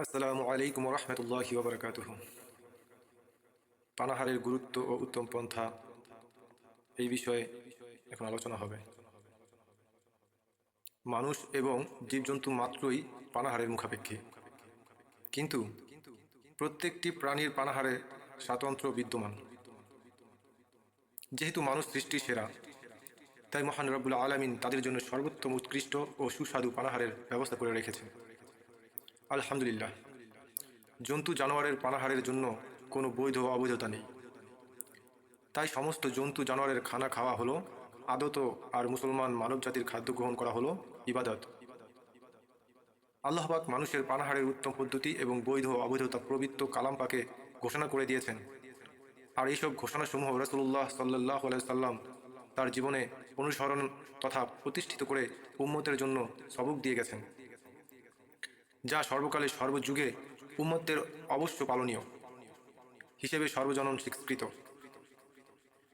আসসালামু আলাইকুম রহমতুল্লাহ ওবরাকাত পানাহারের গুরুত্ব ও উত্তম পন্থা এই বিষয়ে এখন আলোচনা হবে। মানুষ এবং জীবজন্তু মাত্রই পানাহারের মুখাপেক্ষী। কিন্তু প্রত্যেকটি প্রাণীর পানাহারে স্বাতন্ত্র্য বিদ্যমান। যেহেতু মানুষ সৃষ্টির সেরা, তাই মহান রব্বুল আলমিন তাদের জন্য সর্বোত্তম উৎকৃষ্ট ও সুস্বাদু পানাহারের ব্যবস্থা করে রেখেছেন। আলহামদুলিল্লাহ। জন্তু জানোয়ারের পানাহারের জন্য কোনো বৈধ অবৈধতা নেই। তাই সমস্ত জন্তু জানোয়ারের খানা খাওয়া হলো, আদত আর মুসলমান মানব জাতির খাদ্য গ্রহণ করা হলো, ইবাদত। আল্লাহবাক মানুষের পানাহারের উত্তম পদ্ধতি এবং বৈধ অবৈধতা প্রবৃত্ত কালাম পাকে ঘোষণা করে দিয়েছেন। আর এইসব ঘোষণাসমূহ রসুল্লাহ সাল্লাহ সাল্লাম তার জীবনে অনুসরণ তথা প্রতিষ্ঠিত করে উম্মতের জন্য সবক দিয়ে গেছেন। যা সর্বকালে সর্বযুগে উম্মতের অবশ্য পালনীয় হিসেবে সর্বজনন স্বীকৃত।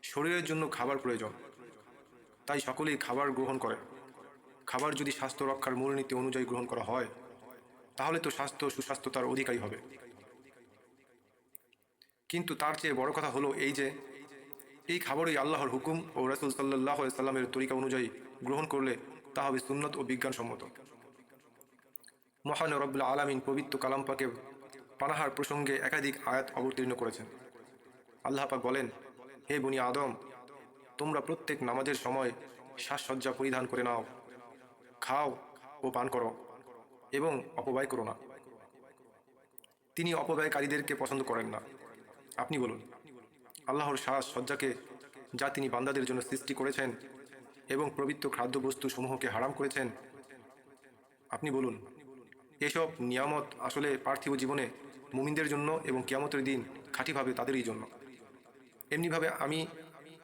শরীরের জন্য খাবার প্রয়োজন। তাই সকলেই খাবার গ্রহণ করে। খাবার যদি স্বাস্থ্য রক্ষার মূলনীতি অনুযায়ী গ্রহণ করা হয়, তাহলে তো স্বাস্থ্য সুস্বাস্থ্যতার অধিকারী হবে। কিন্তু তার চেয়ে বড় কথা হলো এই যে, এই খাবারই আল্লাহর হুকুম ও রসুল সাল্লাহ সাল্লামের তরিকা অনুযায়ী গ্রহণ করলে তা হবে সুন্নত ও বিজ্ঞানসম্মত। মহান রব্বুল আলমিন পবিত্র কালামপাকে পানাহার প্রসঙ্গে একাধিক আয়াত অবতীর্ণ করেছেন। আল্লাহ পাক বলেন, হে বনি আদম, তোমরা প্রত্যেক নামাজের সময় সাজসজ্জা পরিধান করে নাও। খাও ও পান করো এবং অপব্যয় করো না। তিনি অপব্যয়কারীদেরকে পছন্দ করেন না। আপনি বলুন, আল্লাহর শ্বাস সজ্জাকে যা তিনি বান্দাদের জন্য সৃষ্টি করেছেন এবং পবিত্র খাদ্যবস্তু সমূহকে হারাম করেছেন, আপনি বলুন এসব নিয়ামত আসলে পার্থিব জীবনে মুমিনদের জন্য এবং কিয়ামতের দিন খাঁটিভাবে তাদেরই জন্য। এমনিভাবে আমি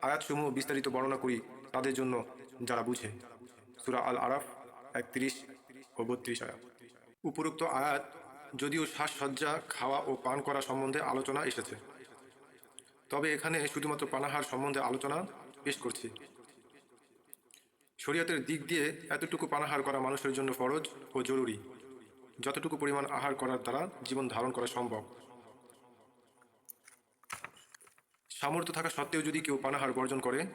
আয়াতসমূহ বিস্তারিত বর্ণনা করি তাদের জন্য যারা বুঝে। সুরা আল আরাফ একত্রিশ ও বত্রিশ আয়াত। উপরোক্ত আয়াত যদিও শ্বাসসজ্জা খাওয়া ও পান করা সম্বন্ধে আলোচনা এসেছে। তবে এখানে শুধুমাত্র পানাহার সম্বন্ধে আলোচনা পেশ করছি। শরীয়তের দিক দিয়ে এতটুকু পানাহার করা মানুষের জন্য ফরজ ও জরুরি। যতটুকু পরিমাণ আহার করার দ্বারা জীবন ধারণ করা সম্ভব। সামর্থ্য থাকা সত্ত্বেও যদি কেউ পানাহার বর্জন করে,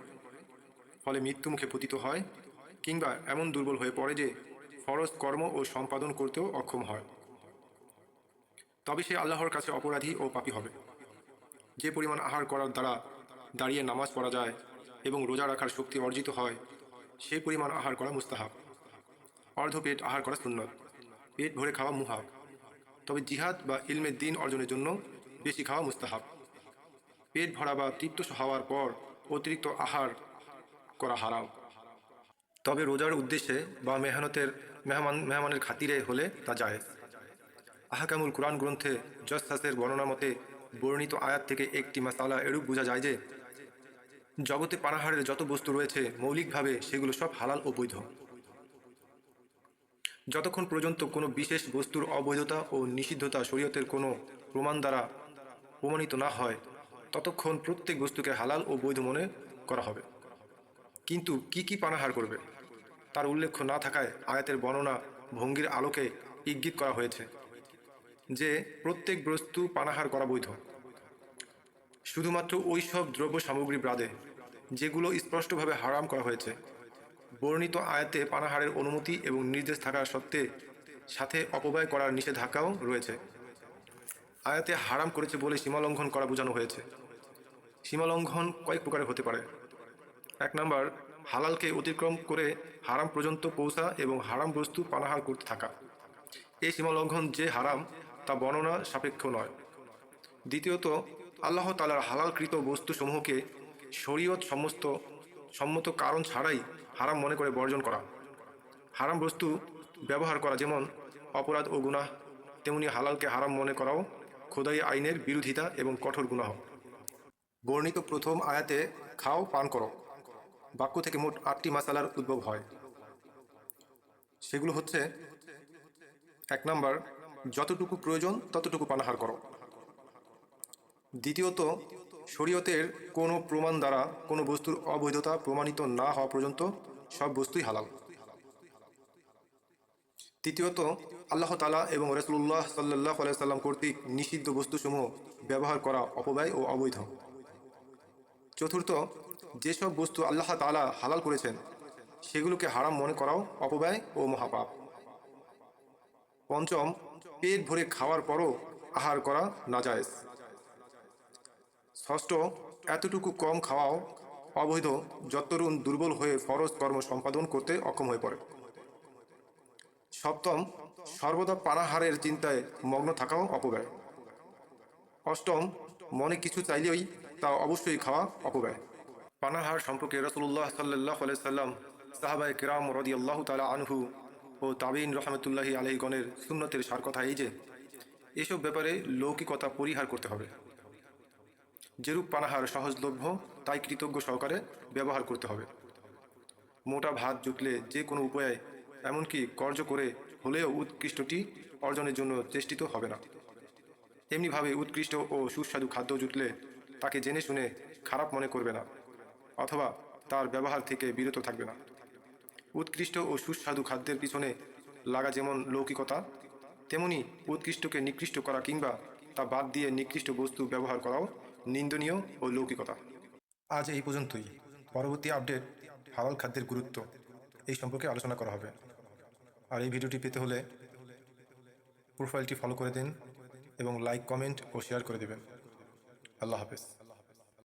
ফলে মৃত্যুমুখে পতিত হয়, কিংবা এমন দুর্বল হয়ে পড়ে যে ফরজ কর্ম ও সম্পাদন করতেও অক্ষম হয়। তবে সে আল্লাহর কাছে অপরাধী ও পাপী হবে। যে পরিমাণ আহার করার দ্বারা দাঁড়িয়ে নামাজ পড়া যায় এবং রোজা রাখার শক্তি অর্জিত হয় সেই পরিমাণ আহার করা মুস্তাহাব। অর্ধ পেট আহার করা সুন্নত। পেট ভরে খাওয়া মুহাব। তবে জিহাদ বা ইলমের দিন অর্জনের জন্য বেশি খাওয়া মুস্তাহাব। পেট ভরা বা তৃপ্ত হওয়ার পর অতিরিক্ত আহার করা হারাম। তবে রোজার উদ্দেশ্যে বা মেহনতের, মেহমান, মেহমানের খাতিরে হলে তা যায় আহাকামুল কোরআন গ্রন্থে জসাসের বর্ণনা মতে বর্ণিত আয়াত থেকে একটি মাসালা এরূপ বোঝা যায় যে, জগতে পানাহারের যত বস্তু রয়েছে, মৌলিকভাবে সেগুলো সব হালাল ও বৈধ। যতক্ষণ পর্যন্ত কোনো বিশেষ বস্তুর অবৈধতা ও নিষিদ্ধতা শরীয়তের কোনো প্রমাণ দ্বারা প্রমাণিত না হয়, ততক্ষণ প্রত্যেক বস্তুকে হালাল ও বৈধ মনে করা হবে। কিন্তু কি কি পানাহার করবে, তার উল্লেখ না থাকায় আয়াতের বর্ণনা ভঙ্গির আলোকে ইঙ্গিত করা হয়েছে যে প্রত্যেক বস্তু পানাহার করা বৈধ। শুধুমাত্র ওই সব দ্রব্য সামগ্রী বাদে যেগুলো স্পষ্টভাবে হারাম করা হয়েছে বর্ণিত আয়াতে পানাহারের অনুমতি এবং নির্দেশ থাকা সত্ত্বে সাথে অপব্যয় করার নিষেধাজ্ঞাও রয়েছে। আয়াতে হারাম করেছে বলে সীমালঙ্ঘন করা বোঝানো হয়েছে। সীমালঙ্ঘন কয়েক প্রকারের হতে পারে। এক নম্বর, হালালকে অতিক্রম করে হারাম পর্যন্ত পৌঁছা এবং হারাম বস্তু পানাহার করতে থাকা। এই সীমালঙ্ঘন যে হারাম, তা বর্ণনা সাপেক্ষ নয়। দ্বিতীয়ত, আল্লাহ তালার হালালকৃত বস্তুসমূহকে শরীয়ত সমস্ত সম্মত কারণ ছাড়াই হারাম মনে করে বর্জন করা। হারাম বস্তু ব্যবহার করা যেমন অপরাধ ও গুনাহ, তেমনি হালালকে হারাম মনে করাও খোদাই আইনের বিরোধিতা এবং কঠোর গুনাহ। বর্ণিত প্রথম আয়াতে খাও, পান করো। বাক্য থেকে মোট আটটি মাসালার উদ্ভব হয়। সেগুলো হচ্ছে, এক নাম্বার, যতটুকু প্রয়োজন ততটুকু পানাহার করো। দ্বিতীয়ত, শরীয়তের কোনো প্রমাণ দ্বারা কোনো বস্তুর অবৈধতা প্রমাণিত না হওয়া পর্যন্ত সব বস্তুই হালাল। তৃতীয়ত, আল্লাহ তালা এবং রসুল্লাহ সাল্লাহ সাল্লাম কর্তৃক নিষিদ্ধ বস্তুসমূহ ব্যবহার করা অপব্যয় ও অবৈধ। চতুর্থ, যেসব বস্তু আল্লাহ তালা হালাল করেছেন, সেগুলোকে হারাম মনে করাও অপব্যয় ও মহাপাপ। পঞ্চম, পেট ভরে খাওয়ার পরও আহার করা নাজায়েজ। ষষ্ঠ, এতটুকু কম খাওয়াও অবৈধ যত তরুণ দুর্বল হয়ে ফরজ কর্ম সম্পাদন করতে অক্ষম হয়ে পড়ে। সপ্তম, সর্বদা পানাহারের চিন্তায় মগ্ন থাকাও অপব্যয়। অষ্টম, মনে কিছু চাইলেই তা অবশ্যই খাওয়া অপব্যয়। পানাহার সম্পর্কে রসুল্লাহ সাল্লাহ সাল্লাম সাহাবায় কিরাম রদি আল্লাহ তালা আনহু ও তাবিন রহমতুল্লাহি আলহিগণের সুন্নতের সার কথা এই যে, এসব ব্যাপারে লৌকিকতা পরিহার করতে হবে। যেরূপ পানাহার সহজলভ্য, তাই কৃতজ্ঞ সহকারে ব্যবহার করতে হবে। মোটা ভাত জুটলে যে কোনো উপায়ে, এমনকি কর্য করে হলেও উৎকৃষ্টটি অর্জনের জন্য চেষ্টিত হবে না। এমনিভাবে উৎকৃষ্ট ও সুস্বাদু খাদ্য জুটলে তাকে জেনে শুনে খারাপ মনে করবে না, অথবা তার ব্যবহার থেকে বিরত থাকবে না। উৎকৃষ্ট ও সুস্বাদু খাদ্যের পিছনে লাগা যেমন লৌকিকতা, তেমনি উৎকৃষ্টকে নিকৃষ্ট করা কিংবা তা বাদ দিয়ে নিকৃষ্ট বস্তু ব্যবহার করাও নিন্দনীয় ও লৌকিকতা। আজ এই পর্যন্তই। পরবর্তী আপডেট হালাল খাদ্যের গুরুত্ব এই সম্পর্কে আলোচনা করা হবে। আর এই ভিডিওটি পেতে হলে প্রোফাইলটি ফলো করে দিন এবং লাইক কমেন্ট ও শেয়ার করে দেবেন। আল্লাহ হাফেজ।